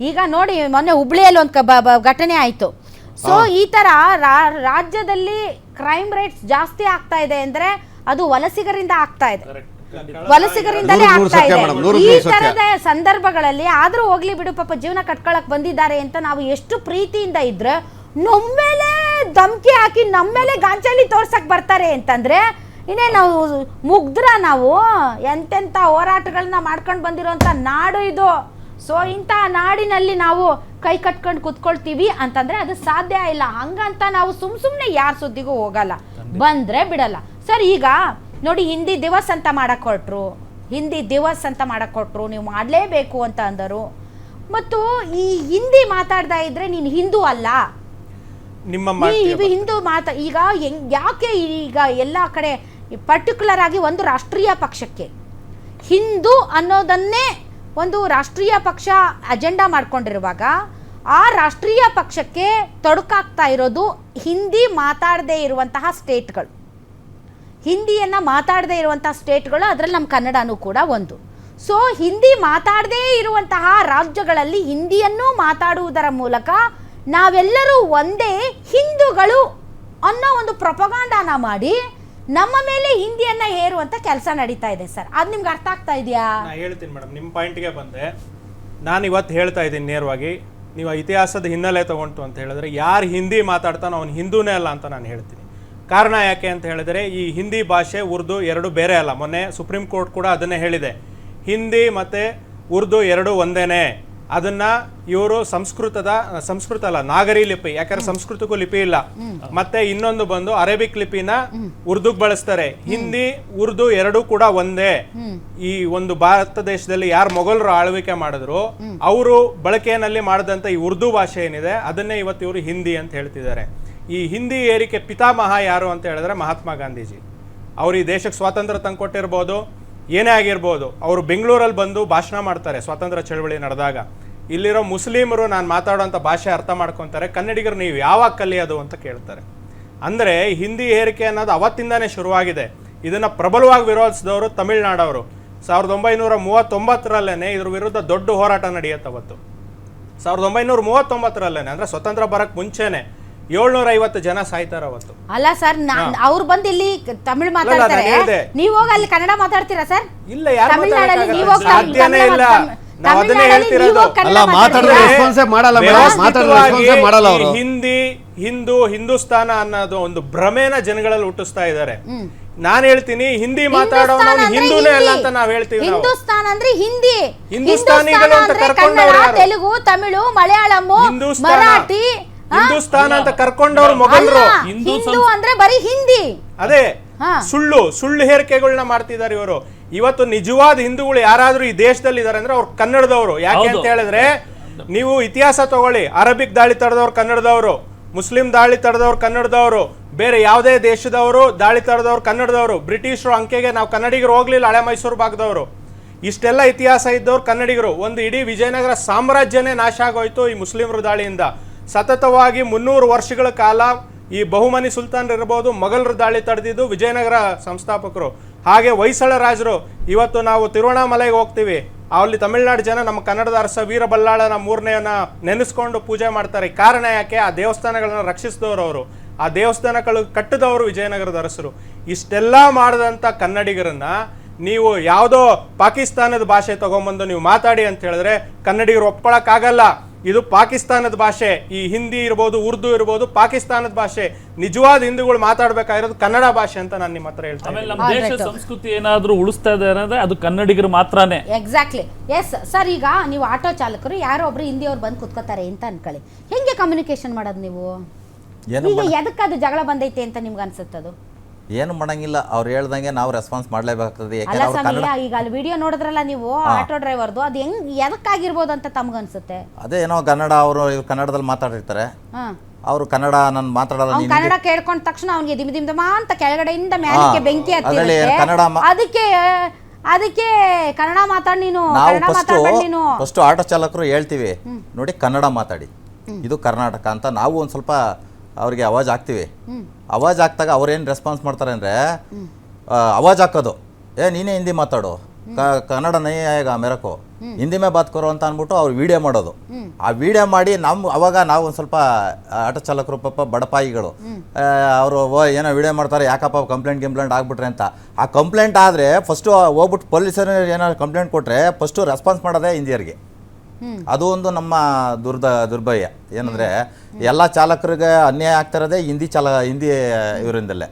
ಈಗ ನೋಡಿ ಮೊನ್ನೆ ಹುಬ್ಳಿಯಲ್ಲಿ ಒಂದು ಘಟನೆ ಆಯಿತು. ಸೊ ಈ ಥರ ರಾ- ರಾಜ್ಯದಲ್ಲಿ ಕ್ರೈಮ್ ರೇಟ್ಸ್ ಜಾಸ್ತಿ ಆಗ್ತಾ ಇದೆ ಅಂದರೆ ಅದು ವಲಸಿಗರಿಂದ ಆಗ್ತಾ ಇದೆ. ವಲಸಿಗರಿಂದಲೇ ಆಗ್ತಾ ಇದೆ. ಈ ತರದ ಸಂದರ್ಭಗಳಲ್ಲಿ ಆದ್ರೂ ಹೋಗ್ಲಿ ಬಿಡು ಪಾಪ ಜೀವನ ಕಟ್ಕೊಳಕ್ ಬಂದಿದ್ದಾರೆ ಅಂತ ನಾವು ಎಷ್ಟು ಪ್ರೀತಿಯಿಂದ ಇದ್ರೆ ನಮ್ಮೇಲೆ ಧಮ್ಕಿ ಹಾಕಿ ನಮ್ಮೇಲೆ ಗಾಂಚಲಿ ತೋರ್ಸಕ್ ಬರ್ತಾರೆ ಅಂತಂದ್ರೆ ಇನ್ನೇ ನಾವು ಮುಗ್ದ್ರ ನಾವು ಎಂತೆಂತ ಹೋರಾಟಗಳನ್ನ ಮಾಡ್ಕೊಂಡು ಬಂದಿರುವಂತ ನಾಡು ಇದು. ಸೊ ಇಂಥ ನಾಡಿನಲ್ಲಿ ನಾವು ಕೈ ಕಟ್ಕೊಂಡು ಕುತ್ಕೊಳ್ತೀವಿ ಅಂತಂದ್ರೆ ಅದು ಸಾಧ್ಯ ಇಲ್ಲ. ಹಂಗಂತ ನಾವು ಸುಮ್ ಸುಮ್ನೆ ಯಾರ ಸುದ್ದಿಗೂ ಹೋಗಲ್ಲ. ಬಂದ್ರೆ ಬಿಡಲ್ಲ. ಸರ್ ಈಗ ನೋಡಿ ಹಿಂದಿ ದಿವಸ್ ಅಂತ ಮಾಡಕ್ ಹೊರಟ್ರು ಹಿಂದಿ ದಿವಸ್ ಅಂತ ಮಾಡಕ್ ಕೊಟ್ರು ನೀವು ಮಾಡಲೇಬೇಕು ಅಂತ ಅಂದರು. ಮತ್ತು ಈ ಹಿಂದಿ ಮಾತಾಡ್ತಾ ಇದ್ರೆ ನೀನು ಹಿಂದೂ ಅಲ್ಲ. ನಿಮ್ಮ ಹಿಂದೂ ಮಾತಾ ಈಗ ಹೆಂಗ್ ಯಾಕೆ ಈಗ ಎಲ್ಲ ಕಡೆ ಪರ್ಟಿಕ್ಯುಲರ್ ಆಗಿ ಒಂದು ರಾಷ್ಟ್ರೀಯ ಪಕ್ಷಕ್ಕೆ? ಹಿಂದೂ ಅನ್ನೋದನ್ನೇ ಒಂದು ರಾಷ್ಟ್ರೀಯ ಪಕ್ಷ ಅಜೆಂಡಾ ಮಾಡ್ಕೊಂಡಿರುವಾಗ ಆ ರಾಷ್ಟ್ರೀಯ ಪಕ್ಷಕ್ಕೆ ತೊಡಕಾಗ್ತಾ ಇರೋದು ಹಿಂದಿ ಮಾತಾಡದೇ ಇರುವಂತಹ ಸ್ಟೇಟ್ಗಳು ಹಿಂದಿಯನ್ನು ಮಾತಾಡದೇ ಇರುವಂತಹ ಸ್ಟೇಟ್ಗಳು ಅದರಲ್ಲಿ ನಮ್ಮ ಕನ್ನಡನೂ ಕೂಡ ಒಂದು. ಸೊ ಹಿಂದಿ ಮಾತಾಡದೇ ಇರುವಂತಹ ರಾಜ್ಯಗಳಲ್ಲಿ ಹಿಂದಿಯನ್ನು ಮಾತಾಡುವುದರ ಮೂಲಕ ನಾವೆಲ್ಲರೂ ಒಂದೇ ಹಿಂದೂಗಳು ಅನ್ನೋ ಒಂದು ಪ್ರೊಪಗಾಂಡಾನ ಮಾಡಿ ನಮ್ಮ ಮೇಲೆ ಹಿಂದಿಯನ್ನ ಹೇರುವಂತ ಕೆಲಸ ನಡೀತಾ ಇದೆ ಸರ್. ಅದು ನಿಮ್ಗೆ ಅರ್ಥ ಆಗ್ತಾ ಇದೆಯಾ? ಹೇಳ್ತೀನಿ ಮೇಡಮ್ ನಿಮ್ಮ ಪಾಯಿಂಟ್ಗೆ ಬಂದೆ. ನಾನು ಇವತ್ತು ಹೇಳ್ತಾ ಇದ್ದೀನಿ ನೇರವಾಗಿ. ನೀವು ಇತಿಹಾಸದ ಹಿನ್ನೆಲೆ ತಗೊಂಡು ಅಂತ ಹೇಳಿದ್ರೆ ಯಾರು ಹಿಂದಿ ಮಾತಾಡ್ತಾನೋ ಅವನು ಹಿಂದೂನೇ ಅಲ್ಲ ಅಂತ ನಾನು ಹೇಳ್ತೀನಿ. ಕಾರಣ ಯಾಕೆ ಅಂತ ಹೇಳಿದರೆ ಈ ಹಿಂದಿ ಭಾಷೆ, ಉರ್ದು ಎರಡು ಬೇರೆ ಅಲ್ಲ. ಮೊನ್ನೆ ಸುಪ್ರೀಂ ಕೋರ್ಟ್ ಕೂಡ ಅದನ್ನೇ ಹೇಳಿದೆ. ಹಿಂದಿ ಮತ್ತು ಉರ್ದು ಎರಡು ಒಂದೇನೆ. ಅದನ್ನ ಇವರು ಸಂಸ್ಕೃತದ ಸಂಸ್ಕೃತ ಅಲ್ಲ ನಾಗರಿ ಲಿಪಿ ಯಾಕಂದ್ರೆ ಸಂಸ್ಕೃತಕ್ಕೂ ಲಿಪಿ ಇಲ್ಲ. ಮತ್ತೆ ಇನ್ನೊಂದು ಬಂದು ಅರೇಬಿಕ್ ಲಿಪಿನ ಉರ್ದುಗ್ ಬಳಸ್ತಾರೆ. ಹಿಂದಿ ಉರ್ದು ಎರಡೂ ಕೂಡ ಒಂದೇ. ಈ ಒಂದು ಭಾರತ ದೇಶದಲ್ಲಿ ಯಾರು ಮೊಘಲರು ಆಳ್ವಿಕೆ ಮಾಡಿದ್ರು ಅವರು ಬಳಕೆಯಲ್ಲಿ ಮಾಡಿದಂತ ಈ ಉರ್ದು ಭಾಷೆ ಏನಿದೆ ಅದನ್ನೇ ಇವತ್ತು ಇವರು ಹಿಂದಿ ಅಂತ ಹೇಳ್ತಿದ್ದಾರೆ. ಈ ಹಿಂದಿ ಏರಿಕೆ ಪಿತಾಮಹ ಯಾರು ಅಂತ ಹೇಳಿದ್ರೆ ಮಹಾತ್ಮ ಗಾಂಧೀಜಿ. ಅವ್ರು ಈ ದೇಶಕ್ಕೆ ಸ್ವಾತಂತ್ರ್ಯ ತಂದ್ಕೊಟ್ಟಿರ್ಬೋದು ಏನೇ ಆಗಿರ್ಬೋದು, ಅವರು ಬೆಂಗಳೂರಲ್ಲಿ ಬಂದು ಭಾಷಣ ಮಾಡ್ತಾರೆ, ಸ್ವಾತಂತ್ರ್ಯ ಚಳವಳಿ ನಡೆದಾಗ. ಇಲ್ಲಿರೋ ಮುಸ್ಲಿಮರು ನಾನು ಮಾತಾಡೋಂಥ ಭಾಷೆ ಅರ್ಥ ಮಾಡ್ಕೊತಾರೆ, ಕನ್ನಡಿಗರು ನೀವು ಯಾವಾಗ ಕಲಿಯೋದು ಅಂತ ಕೇಳ್ತಾರೆ. ಅಂದರೆ ಹಿಂದಿ ಏರಿಕೆ ಅನ್ನೋದು ಅವತ್ತಿಂದನೇ ಶುರುವಾಗಿದೆ. ಇದನ್ನು ಪ್ರಬಲವಾಗಿ ವಿರೋಧಿಸಿದವರು ತಮಿಳ್ನಾಡವರು. ಸಾವಿರದ ಒಂಬೈನೂರ ಮೂವತ್ತೊಂಬತ್ತರಲ್ಲೇ ಇದ್ರ ವಿರುದ್ಧ ದೊಡ್ಡ ಹೋರಾಟ ನಡೆಯುತ್ತೆ ಅವತ್ತು. ಸಾವಿರದ ಒಂಬೈನೂರ ಮೂವತ್ತೊಂಬತ್ತರಲ್ಲೇ ಅಂದರೆ ಸ್ವತಂತ್ರ ಬರೋಕ್ಕೆ ಮುಂಚೆನೆ ಏಳ್ನೂರ ಐವತ್ತು ಜನ ಸಾಯ್ತಾರ ಅವತ್ತು ಅಲ್ಲ ಸರ್ ಅವ್ರು ಬಂದು ಇಲ್ಲಿ ತಮಿಳು ಮಾತಾಡ್ತಾರೆ ಹೇಳ್ದೆ. ನೀವು ಹೋಗಿ ಅಲ್ಲಿ ಕನ್ನಡ ಮಾತಾಡ್ತೀರಾ ಸರ್ ಇಲ್ಲ ಯಾರು ತಮಿಳ್ನಾಡಲ್ಲಿ? ನೀವು ಹೋಗಿ ತಮಿಳ್- ಸಾಧ್ಯನೇ ಇಲ್ಲ ನಾವು ಅದನ್ನೇ ಹೇಳ್ತಿರೋದು ಹೋಗಿ ಕನ್ನಡ ಅಲ್ಲ, ಮಾತಾಡಿದ್ರೆ ಮಾತಾಡ್ತೀರಾ? response ಮಾಡಲ್ಲ ಮೇಡಮ್. ಮಾತಾಡಿದ್ರೆ ವ್ಯವಸ್ಥಿತವಾಗಿ ಮಾಡಲ್ಲ ಅವರು. ಹಿಂದಿ ಹಿಂದೂ ಹಿಂದೂಸ್ತಾನ ಅನ್ನೋದು ಒಂದು ಭ್ರಮೇನ ಜನಗಳಲ್ಲಿ ಹುಟ್ಟಿಸ್ತಾ ಇದ್ದಾರೆ ನಾನು ಹೇಳ್ತೀನಿ ಹಿಂದಿ ಮಾತಾಡೋನು ಹಿಂದೂಸ್ತಾನ ಅಂದ್ರೆ ಹಿಂದೂನೇ ಅಲ್ಲ ಅಂತ ನಾವ್ ಹೇಳ್ತೀವಿ ನಾವು ಹಿಂದೂಸ್ತಾನ್ ಅಂದ್ರೆ ಹಿಂದಿ ಹಿಂದೂಸ್ತಾನಿಗಳು ಹಿಂದೂಸ್ತಾನ ಅಂತ ಅಂದ್ರೆ ಕರ್ಕೊಂಡವ್ರು ಕನ್ನಡ ಯಾರು? ತೆಲುಗು ತಮಿಳು ಮಲಯಾಳಂ ಹಿಂದೂಸ್ತಾನ ಮರಾಠಿ? ಹಿಂದೂಸ್ತಾನ ಅಂತ ಕರ್ಕೊಂಡವ್ರು ಮೊಘಲರು. ಹಿಂದೂ ಅಂದ್ರೆ ಬರೀ ಹಿಂದಿ. ಅದೇ ಸುಳ್ಳು ಸುಳ್ಳು ಹೇರಿಕೆಗಳನ್ನ ಮಾಡ್ತಿದ್ದಾರೆ ಇವರು. ಇವತ್ತು ನಿಜವಾದ ಹಿಂದೂಗಳು ಯಾರಾದ್ರೂ ಈ ದೇಶದಲ್ಲಿ ಇದಾರೆ ಅಂದ್ರೆ ಅವ್ರು ಕನ್ನಡದವರು. ಯಾಕೆ ಅಂತ ಹೇಳಿದ್ರೆ ನೀವು ಇತಿಹಾಸ ತಗೊಳ್ಳಿ. ಅರಬಿಕ್ ದಾಳಿ ತಡೆದವ್ರು ಕನ್ನಡದವರು. ಮುಸ್ಲಿಂ ದಾಳಿ ತಡೆದವ್ರು ಕನ್ನಡದವರು. ಬೇರೆ ಯಾವುದೇ ದೇಶದವರು ದಾಳಿ ತಡೆದವ್ರು ಕನ್ನಡದವರು. ಬ್ರಿಟಿಷರು ಅಂಕೆಗೆ ನಾವು ಕನ್ನಡಿಗರು ಹೋಗ್ಲಿಲ್ಲ ಹಳೆ ಮೈಸೂರು ಭಾಗದವರು. ಇಷ್ಟೆಲ್ಲ ಇತಿಹಾಸ ಇದ್ದವ್ರು ಕನ್ನಡಿಗರು. ಒಂದು ಇಡೀ ವಿಜಯನಗರ ಸಾಮ್ರಾಜ್ಯನೇ ನಾಶ ಆಗೋಯ್ತು ಈ ಮುಸ್ಲಿಮರ ದಾಳಿಯಿಂದ. ಸತತವಾಗಿ ಮುನ್ನೂರು ವರ್ಷಗಳ ಕಾಲ ಈ ಬಹುಮನಿ ಸುಲ್ತಾನ್ ಇರ್ಬೋದು, ಮೊಘಲರ ದಾಳಿ ತಡೆದಿದ್ದು ವಿಜಯನಗರ ಸಂಸ್ಥಾಪಕರು. ಹಾಗೆ ಹೊಯ್ಸಳ ರಾಜರು, ಇವತ್ತು ನಾವು ತಿರುವಣಾಮಲೆಗೆ ಹೋಗ್ತೀವಿ. ಅಲ್ಲಿ ತಮಿಳುನಾಡು ಜನ ನಮ್ಮ ಕನ್ನಡದ ಅರಸ ವೀರಬಲ್ಲಾಳನ ಮೂರನೆಯನ್ನ ನೆನೆಸ್ಕೊಂಡು ಪೂಜೆ ಮಾಡ್ತಾರೆ. ಕಾರಣ ಯಾಕೆ? ಆ ದೇವಸ್ಥಾನಗಳನ್ನು ರಕ್ಷಿಸಿದವರು ಅವರು. ಆ ದೇವಸ್ಥಾನಗಳು ಕಟ್ಟಿದವರು ವಿಜಯನಗರದ ಅರಸರು. ಇಷ್ಟೆಲ್ಲ ಮಾಡಿದಂಥ ಕನ್ನಡಿಗರನ್ನ ನೀವು ಯಾವುದೋ ಪಾಕಿಸ್ತಾನದ ಭಾಷೆ ತಗೊಂಬಂದು ನೀವು ಮಾತಾಡಿ ಅಂತ ಹೇಳಿದ್ರೆ ಕನ್ನಡಿಗರು ಒಪ್ಕೊಳಕ್ಕಾಗಲ್ಲ. ಇದು ಪಾಕಿಸ್ತಾನದ ಭಾಷೆ. ಈ ಹಿಂದಿ ಇರ್ಬೋದು ಉರ್ದು ಇರ್ಬೋದು ಪಾಕಿಸ್ತಾನದ ಭಾಷೆ. ನಿಜವಾದ ಹಿಂದೂಗಳು ಮಾತಾಡ್ಬೇಕಾಗಿರೋದು ಕನ್ನಡ ಭಾಷೆ ಅಂತ ನಾನು ನಿಮ್ಮ ಹತ್ರ ಹೇಳ್ತೀನಿ ಆಮೇಲೆ ನಮ್ಮ ದೇಶದ ಸಂಸ್ಕೃತಿ ಏನಾದರೂ ಉಳಿಸ್ತಾ ಇದೆ ಅಂದ್ರೆ ಅದು ಕನ್ನಡಿಗರು ಮಾತ್ರನೇ. ಎಕ್ಸಾಕ್ಟ್ಲಿ ಎಸ್ ಸರ್ ಈಗ ನೀವು ಆಟೋ ಚಾಲಕರು ಯಾರೋ ಒಬ್ರು ಹಿಂದಿಯವ್ರು ಬಂದು ಕುತ್ಕೋತಾರೆ ಅಂತ ಅನ್ಕೊಳ್ಳಿ. ಹೆಂಗೆ ಕಮ್ಯುನಿಕೇಶನ್ ಮಾಡೋದು ನೀವು? ಈಗ ಎದಕ್ಕೆ ಅದು ಜಗಳ ಬಂದೈತೆ ಅಂತ ನಿಮ್ಗೆ ಅನ್ಸುತ್ತದು? ಏನು ಮಾಡಂಗಿಲ್ಲ. ಅವ್ರು ಹೇಳ್ದಂಗೆ ನಾವು ರೆಸ್ಪಾನ್ಸ್ ಮಾಡ್ಲೇಬೇಕಾಗ್ತದೆ. ಅಲ್ಲ ಯಾಕಂದ್ರೆ ಅವ್ರು ಸ್ವಾಮಿ ಕನ್ನಡ ಈಗ ಅಲ್ಲಿ ವಿಡಿಯೋ ನೋಡಿದ್ರಲ್ಲ ನೀವು ಆಟೋ ಡ್ರೈವರ್ದು ಅದು ಹೆಂಗ್ ಎದಕ್ಕಾಗಿರ್ಬೋದು ಅಂತ ತಮ್ಗನ್ಸುತ್ತೆ ಅದೇ ಏನೋ ಕನ್ನಡ ಅವರು ಕನ್ನಡದಲ್ಲಿ ಮಾತಾಡಿರ್ತಾರೆ. ಹಾ. ಅವರು ಕನ್ನಡ ನಾನು ಮಾತಾಡಲ್ಲ ಅವ್ನ್ ಕನ್ನಡ ಕೇಳ್ಕೊಂಡ ತಕ್ಷಣ ಅವ್ನಿಗೆ ದಿಮ್ ದಿಮ್ ದಮ ಅಂತ ಕೆಳಗಡೆಯಿಂದ ಮ್ಯಾಲಕ್ಕೆ ಹಾ, ಬೆಂಕಿ ಅದ್ರಲ್ಲಿ ಹತ್ತಿರುತ್ತೆ ಕನ್ನಡ ಮಾ- ಅದಕ್ಕೆ ಅದಕ್ಕೆ ಕನ್ನಡ ಮಾತಾಡ್ ನೀನು ನಾವು ಕನ್ನಡ ಫಸ್ಟ್ ಮಾತಾಡ್ಬೇಡ ನೀನು. ಫಸ್ಟ್ ಆಟೋ ಚಾಲಕರು ಹೇಳ್ತೀವಿ ನೋಡಿ ಕನ್ನಡ ಮಾತಾಡಿ. ಇದು ಕರ್ನಾಟಕ ಅಂತ ನಾವು ಒಂದು ಸ್ವಲ್ಪ ಅವ್ರಿಗೆ ಅವಾಜ್ ಹಾಕ್ತೀವಿ. ಅವಾಜ್ ಹಾಕ್ದಾಗ ಅವ್ರು ಏನು ರೆಸ್ಪಾನ್ಸ್ ಮಾಡ್ತಾರೆ ಅಂದರೆ ಅವಾಜ್ ಹಾಕೋದು. ಏ ನೀನೇ ಹಿಂದಿ ಮಾತಾಡು. ಕ- ಕನ್ನಡ ಆಯೇಗ ಮೆರಕು ಹಿಂದಿ ಮೇ ಬಾತ್ ಕೊರೋ ಅಂತ ಅಂದ್ಬಿಟ್ಟು ಅವ್ರು ವಿಡಿಯೋ ಮಾಡೋದು. ಆ ವಿಡಿಯೋ ಮಾಡಿ ನಮ್ಮ ಅವಾಗ ನಾವು ಒಂದು ಸ್ವಲ್ಪ ಆಟೋ ಚಾಲಕರು ಪಾಪ ಬಡಪಾಯಿಗಳು ಅವರು ಏನೋ ವಿಡಿಯೋ ಮಾಡ್ತಾರೆ ಯಾಕಪ್ಪ ಕಂಪ್ಲೇಂಟ್ ಗಿಂಪ್ಲೇಂಟ್ ಆಗ್ಬಿಟ್ರೆ ಅಂತ. ಆ ಕಂಪ್ಲೇಂಟ್ ಆದರೆ ಫಸ್ಟು ಹೋಗ್ಬಿಟ್ಟು ಪೊಲೀಸರು ಏನಾದ್ರು ಕಂಪ್ಲೇಂಟ್ ಕೊಟ್ಟರೆ ಫಸ್ಟು ರೆಸ್ಪಾನ್ಸ್ ಮಾಡೋದೇ ಹಿಂದಿಯರಿಗೆ ಅದು ಒಂದು ನಮ್ಮ ದುರ್ದ ದುರ್ಭಯ ಏನಂದ್ರೆ ಎಲ್ಲ ಚಾಲಕರಿಗೆ ಅನ್ಯಾಯ ಆಗ್ತಿರೋದೇ ಹಿಂದಿ ಚಾಲ ಹಿಂದಿ ಇವರಿಂದಲೇ.